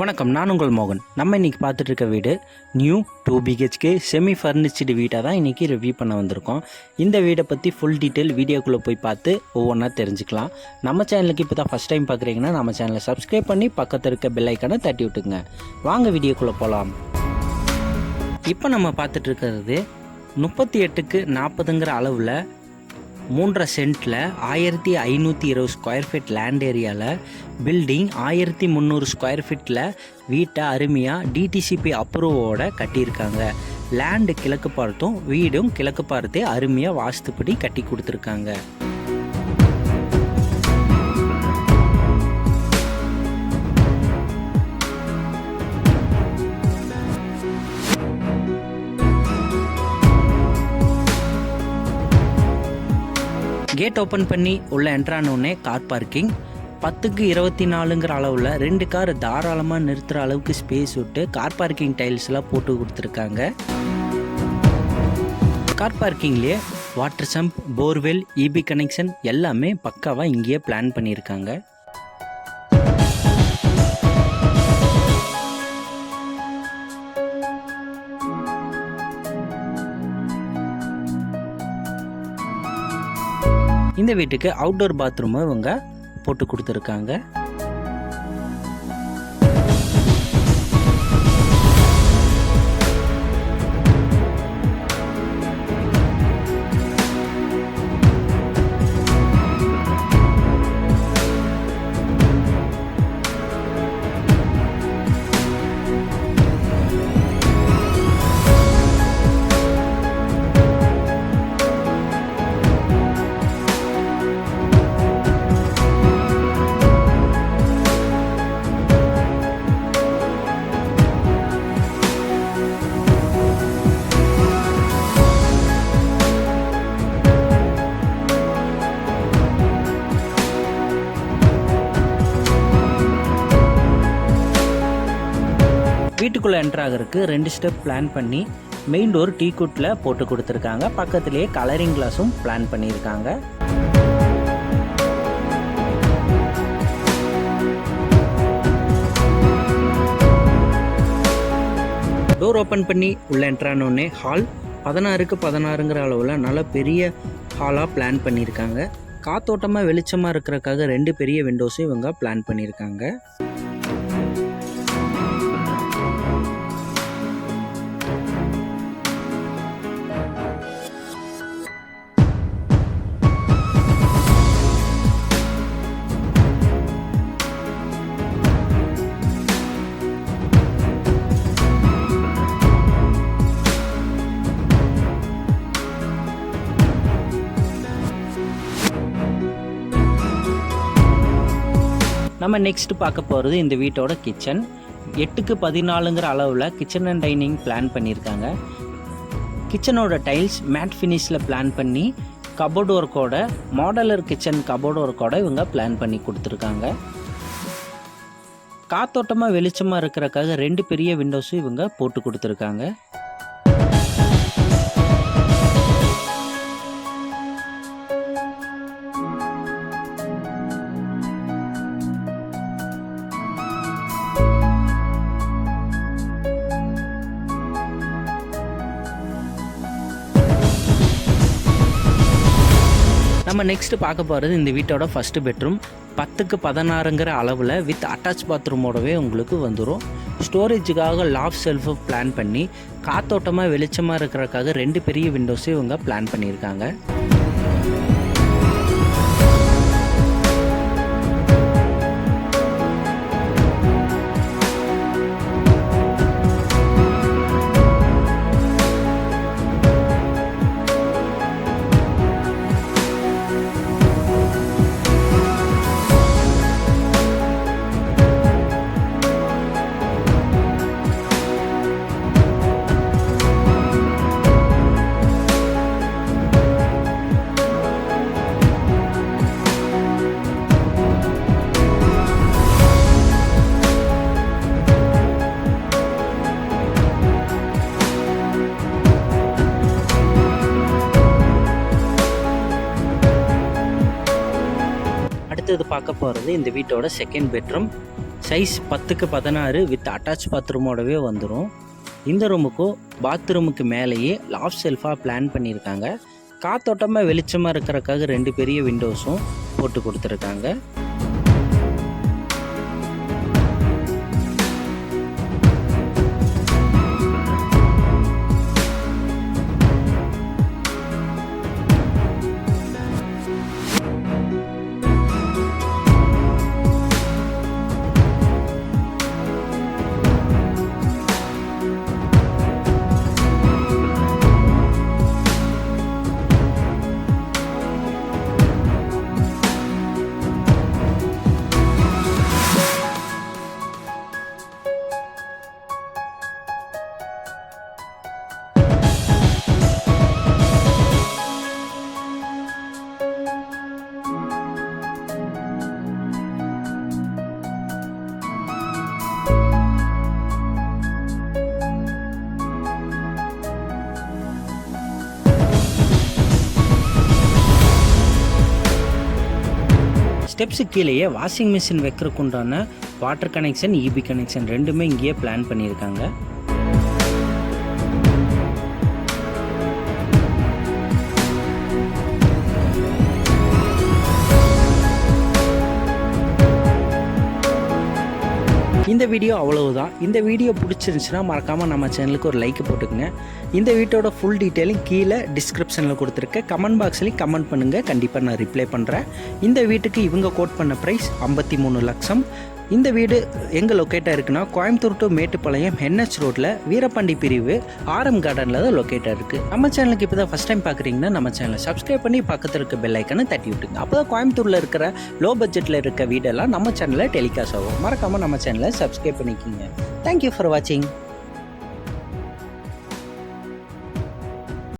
வணக்கம் நான் உங்கள் மோகன். நம்ம இன்னைக்கு பார்த்துட்டு இருக்க வீடு new two BHK semi furnished வீட்டை தான் இன்றைக்கி ரிவ்யூ பண்ண வந்திருக்கோம். இந்த வீடை பற்றி ஃபுல் டீட்டெயில் வீடியோக்குள்ளே போய் பார்த்து ஒவ்வொன்றா தெரிஞ்சுக்கலாம். நம்ம சேனலுக்கு இப்போ தான் ஃபஸ்ட் டைம் பார்க்குறீங்கன்னா நம்ம சேனலை சப்ஸ்கிரைப் பண்ணி பக்கத்தில் இருக்க பெல் தட்டி விட்டுங்க வாங்க வீடியோக்குள்ளே போகலாம் இப்போ நம்ம பார்த்துட்டு இருக்கிறது முப்பத்தி எட்டுக்கு நாற்பதுங்கிற அளவில் மூன்றரை சென்ட்டில் ஆயிரத்தி ஐநூற்றி இருபது ஸ்கொயர் ஃபீட் லேண்ட் ஏரியாவில் பில்டிங் ஆயிரத்தி முந்நூறு ஸ்கொயர் ஃபீட்டில் வீட்டை அருமையாக டிடிசிபி அப்ரூவோட கட்டியிருக்காங்க. லேண்டு கிழக்கு பார்த்தும் வீடும் கிழக்கு பார்த்தே அருமையாக வாஸ்துப்படி கட்டி கொடுத்துருக்காங்க. கேட் ஓப்பன் பண்ணி உள்ள என்ட்ரானோடனே கார் பார்க்கிங் பத்துக்கு இருபத்தி நாலுங்கிற அளவில் ரெண்டு கார் தாராளமாக நிறுத்துகிற அளவுக்கு ஸ்பேஸ் விட்டு கார் பார்க்கிங் டைல்ஸ்லாம் போட்டு கொடுத்துருக்காங்க. Car பார்க்கிங்லேயே water sump borewell EB connection எல்லாமே பக்காவாக இங்கேயே பிளான் பண்ணியிருக்காங்க. இந்த வீட்டுக்கு அவுட்டோர் பாத்ரூமும் இவங்க போட்டு கொடுத்துருக்காங்க. வீட்டுக்குள்ளே என்ட்ராகிறதுக்கு ரெண்டு ஸ்டெப் பிளான் பண்ணி மெயின் டோர் டீ குட்டில் போட்டு கொடுத்துருக்காங்க. பக்கத்துலேயே கலரிங் கிளாஸும் பிளான் பண்ணியிருக்காங்க. டோர் ஓப்பன் பண்ணி உள்ள என்ட்ரானோடனே ஹால் பதினாறுக்கு பதினாறுங்கிற அளவில் நல்ல பெரிய ஹாலாக பிளான் பண்ணியிருக்காங்க. காத்தோட்டமாக வெளிச்சமாக இருக்கிறக்காக ரெண்டு பெரிய விண்டோஸும் இவங்க பிளான் பண்ணியிருக்காங்க. நம்ம நெக்ஸ்ட் பார்க்க போகிறது இந்த வீட்டோட கிச்சன் எட்டுக்கு பதினாலுங்கிற அளவில் கிச்சன் அண்ட் டைனிங் பிளான் பண்ணியிருக்காங்க. கிச்சனோட டைல்ஸ் மேட் ஃபினிஷில் பிளான் பண்ணி கபோர்டு ஒர்க்கோட மாடலர் கிச்சன் கபோர்டு ஒர்க்கோட இவங்க பிளான் பண்ணி கொடுத்துருக்காங்க. காத்தோட்டமாக வெளிச்சமாக இருக்கிறக்காக ரெண்டு பெரிய விண்டோஸும் இவங்க போட்டு கொடுத்துருக்காங்க. நம்ம நெக்ஸ்ட்டு பார்க்க போகிறது இந்த வீட்டோட ஃபஸ்ட்டு பெட்ரூம் பத்துக்கு பதினாறுங்கிற அளவில் வித் அட்டாச் பாத்ரூமோடவே உங்களுக்கு வந்துடும் ஸ்டோரேஜுக்காக லாஃப் செல்ஃபு பிளான் பண்ணி காத்தோட்டமாக வெளிச்சமாக இருக்கிறக்காக ரெண்டு பெரிய விண்டோஸையும் இவங்க பிளான் பண்ணியிருக்காங்க. அடுத்தது பார்க்க போகிறது இந்த வீட்டோட செகண்ட் பெட்ரூம் சைஸ் பத்துக்கு பதினாறு வித் அட்டாச் பாத்ரூமோடவே வந்துடும் இந்த ரூமுக்கும் பாத்ரூமுக்கு மேலேயே லாஃப் செல்ஃபாக பிளான் பண்ணியிருக்காங்க. காத்தோட்டமாக வெளிச்சமாக இருக்கிறக்காக ரெண்டு பெரிய விண்டோஸும் போட்டு கொடுத்துருக்காங்க. ஸ்டெப்ஸு கீழேயே வாஷிங் மிஷின் வைக்கிறதுக்குண்டான வாட்டர் கனெக்ஷன் இபி கனெக்ஷன் ரெண்டுமே இங்கேயே பிளான் பண்ணியிருக்காங்க. இந்த வீடியோ அவ்வளவுதான். இந்த வீடியோ பிடிச்சிருந்துச்சுன்னா மறக்காமல் நம்ம சேனலுக்கு ஒரு லைக் போட்டுக்கங்க. இந்த வீட்டோட ஃபுல் டீட்டெயிலும் கீழே டிஸ்கிரிப்ஷனில் கொடுத்துருக்கேன் கமெண்ட் பாக்ஸ்லேயும் கமெண்ட் பண்ணுங்கள் கண்டிப்பாக நான் ரிப்ளை பண்ணுறேன் இந்த வீட்டுக்கு இவங்க கோட் பண்ண ப்ரைஸ் ஐம்பத்தி மூணு லட்சம். இந்த வீடு எங்கே லொக்கேட்டாக இருக்குன்னா கோயம்புத்தூர் டு மேட்டுப்பாளையம் என்ஹெச் ரோட்டில் வீரபாண்டி பிரிவு ஆரம் கார்டனில் தான் லொக்கேட்டாக இருக்குது நம்ம சேனலுக்கு இப்போ தான் ஃபஸ்ட் டைம் பார்க்குறீங்கன்னா நம்ம சேனலை சப்ஸ்கிரைப் பண்ணி பக்கத்தில் இருக்க பெல் ஐக்கனை தட்டி விட்டுங்க. அப்போ தான் கோயம்புத்தூரில் இருக்கிற லோ பட்ஜெட்டில் இருக்க வீடெல்லாம் நம்ம சேனலில் டெலிகாஸ்ட் ஆகும். மறக்காமல் நம்ம சேனலை சப்ஸ்கிரைப் பண்ணிக்கிங்க. தேங்க்யூ ஃபார் வாட்சிங்